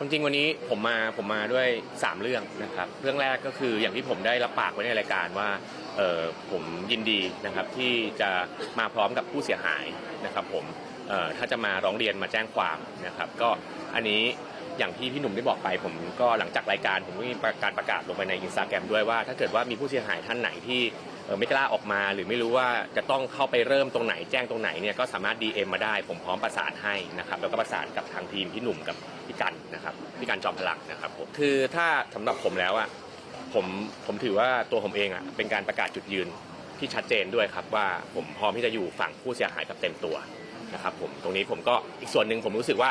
ความจริงวันนี้ผมมาผมมาด้วย 3 เรื่องนะครับ เรื่องแรกก็คืออย่างที่ผมได้รับปากไว้ในรายการว่าเออผมยินดีนะครับที่จะมาพร้อมกับผู้เสียหายนะครับ ผมเออถ้าจะมาร้องเรียนมาแจ้งความนะครับ ก็อันนี้อย่างที่พี่หนุ่มได้บอกไป ผมก็หลังจากรายการผมก็มีการประกาศลงไปในอินสตาแกรมด้วยว่า ถ้าเกิดว่ามีผู้เสียหายท่านไหนที่ ไม่กล้าออกมาหรือไม่รู้ว่าจะต้องเข้าไปเริ่มตรงไหนแจ้งตรงไหนเนี่ยก็สามารถ DM มาได้ ผมพร้อมประสานให้นะครับแล้วก็ประสานกับทางทีมพี่หนุ่มกับพี่กันนะครับพี่กันจอมพลังนะครับผมคือถ้าสำหรับผมแล้วอะผมผมถือว่าตัวผมเองอะเป็นการประกาศจุดยืนที่ชัดเจนด้วยครับว่าผมพร้อมที่จะอยู่ฝั่งผู้เสียหายแบบเต็มตัวนะครับผมตรงนี้ผมก็อีกส่วนหนึ่งผมรู้สึกว่า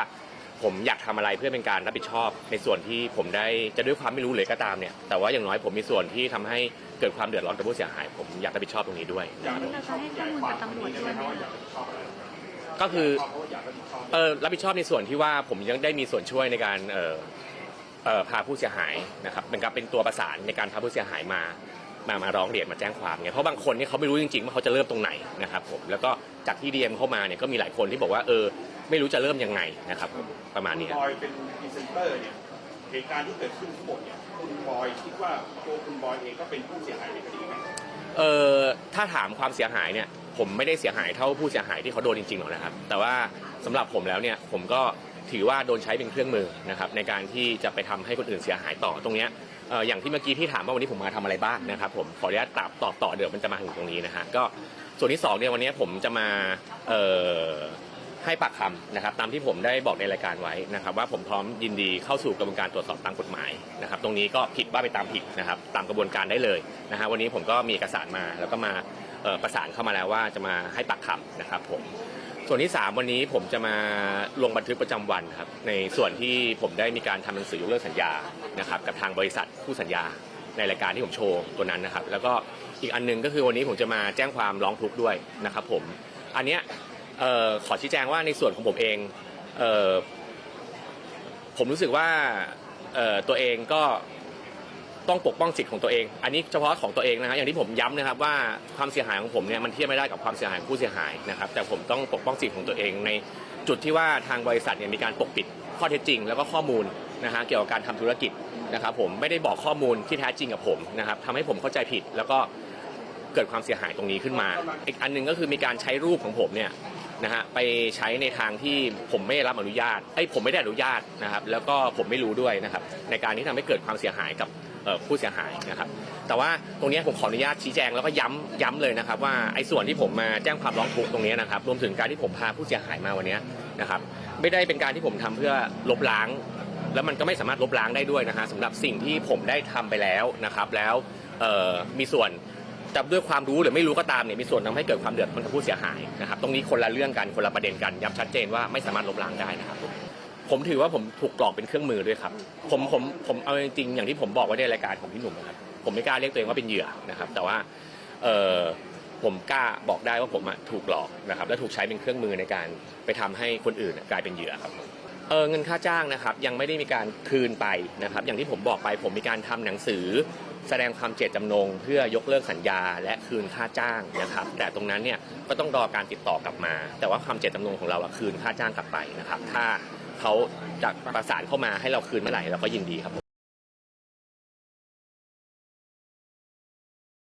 ผมอยากทำอะไรเพื่อเป็นการรับผิดชอบ ในส่วนที่ผมได้จะด้วยความไม่รู้เลยก็ตามเนี่ยแต่ว่าอย่างน้อยผมมีส่วนที่ทำให้ เกิดความเดือดร้อนกับผู้เสียหาย ผมอยากรับผิดชอบตรงนี้ด้วยนะครับเราจะให้ข้อมูลกับตำรวจด้วยไหมคะก็คือเออรับผิดชอบในส่วนที่ว่าผมยังได้มีส่วนช่วยในการเออเออพาผู้เสียหายนะครับเป็นการเป็นตัวประสานในการพาผู้เสียหายมามามาร้องเรียนมาแจ้งความเนี่ยเพราะบางคนเนี่ยเขาไม่รู้จริงๆว่าเขาจะเริ่มตรงไหนนะครับผมแล้วก็จากที่ดีเอ็มเข้ามาเนี่ยก็มีหลายคนที่บอกว่าเออไม่รู้จะเริ่มยังไงนะครับผมประมาณนี้คุณบอยเป็นพรีเซนเตอร์เนี่ย เหตุการณ์ที่เกิดขึ้นทั้งหมดเนี่ยคุณบอยคิดว่าตัวคุณบอยเองก็เป็นผู้เสียหายในคดีไหมเออถ้าถามความเสียหายเนี่ย ผมไม่ได้เสียหายเท่าผู้เสียหายที่เขาโดนจริงๆหรอกนะครับ แต่ว่าสำหรับผมแล้วเนี่ยผมก็ถือว่าโดนใช้เป็นเครื่องมือนะครับในการที่จะไปทำให้คนอื่นเสียหายต่อตรงเนี้ยอย่างที่เมื่อกี้ที่ถามว่าวันนี้ผมมาทำอะไรบ้างนะครับผมขออนุญาตตอบตอบต่อเดี๋ยวมันจะมาถึงตรงนี้นะฮะก็ส่วนที่สองเนี่ยวันนี้ผมจะมาเอ่อ ให้ปากคำนะครับตามที่ผมได้บอกในรายการไว้นะครับ ว่าผมพร้อมยินดีเข้าสู่กระบวนการตรวจสอบตามกฎหมายนะครับ ตรงนี้ก็ผิดว่าไปตามผิดนะครับ ตามกระบวนการได้เลยนะฮะวันนี้ผมก็มีเอกสารมาแล้วก็มาประสานเข้ามาแล้วว่าจะมาให้ปากคำนะครับผมส่วนที่ 3 วันนี้ผมจะมาลงบันทึกประจำวันครับในส่วนที่ผมได้มีการทำหนังสือยกเลิกสัญญานะครับกับทางบริษัทคู่สัญญาในรายการที่ผมโชว์ตัวนั้นนะครับ แล้วก็อีกอันหนึงก็คือวันนี้ผมจะมาแจ้งความร้องทุกข์ด้วยนะครับผมอันเนี้ย เอ่อขอชี้แจงว่าในส่วนของผมเองเอ่อผมรู้สึกว่าเอ่อตัวเองก็ต้องปกป้องสิทธิ์ของตัวเอง อันนี้เฉพาะของตัวเองนะฮะอย่างที่ผมย้ำนะครับว่าความเสียหายของผมเนี่ยมันเทียบไม่ได้กับความเสียหายของผู้เสียหายนะครับ แต่ผมต้องปกป้องสิทธิ์ของตัวเองในจุดที่ว่าทางบริษัทเนี่ยมีการปกปิดข้อเท็จจริง แล้วก็ข้อมูลนะฮะเกี่ยวกับการทำธุรกิจนะครับ ผมไม่ได้บอกข้อมูลที่แท้จริงกับผมนะครับทำให้ผมเข้าใจผิดแล้วก็เกิดความเสียหายตรงนี้ขึ้นมา อีกอันหนึงก็คือมีการใช้รูปของผมเนี่ย นะฮะไปใช้ในทางที่ผมไม่ได้รับอนุญาตไอ้ผมไม่ได้อนุญาตนะครับ แล้วก็ผมไม่รู้ด้วยนะครับ ในการที่ทำให้เกิดความเสียหายกับผู้เสียหายนะครับ แต่ว่าตรงนี้ผมขออนุญาตชี้แจงแล้วก็ย้ำย้ำเลยนะครับ ว่าไอ้ส่วนที่ผมมาแจ้งความร้องทุกข์ตรงนี้นะครับ รวมถึงการที่ผมพาผู้เสียหายมาวันนี้นะครับ ไม่ได้เป็นการที่ผมทำเพื่อลบล้าง แล้วมันก็ไม่สามารถลบล้างได้ด้วยนะฮะสำหรับสิ่งที่ผมได้ทำไปแล้วนะครับ แล้วมีส่วน จะด้วยความรู้หรือไม่รู้ก็ตามเนี่ยมีส่วนทำให้เกิดความเดือดร้อนกับผู้เสียหายนะครับตรงนี้คนละเรื่องกันคนละประเด็นกันย้ำชัดเจนว่าไม่สามารถลบล้างได้นะครับผมถือว่าผมถูกกรอกเป็นเครื่องมือด้วยครับ ผมผมผมเอาจริงๆอย่างที่ผมบอกไว้ในรายการของพี่หนุ่มนะครับผมไม่กล้าเรียกตัวเองว่าเป็นเหยื่อนะครับ แต่ว่าเออผมกล้าบอกได้ว่าผมถูกหลอกนะครับ และถูกใช้เป็นเครื่องมือในการไปทำให้คนอื่นกลายเป็นเหยื่อครับเออเงินค่าจ้างนะครับยังไม่ได้มีการคืนไปนะครับ อย่างที่ผมบอกไปผมมีการทำหนังสือ แสดงความเจตจำนง เพื่อยกเลิกสัญญาและคืนค่าจ้างนะครับ แต่ตรงนั้นเนี่ยก็ต้องรอการติดต่อกลับมา แต่ว่าความเจตจำนงของเราอะคืนค่าจ้างกลับไปนะครับ ถ้าเขาจะประสานเข้ามาให้เราคืนเมื่อไหร่เราก็ยินดีครับ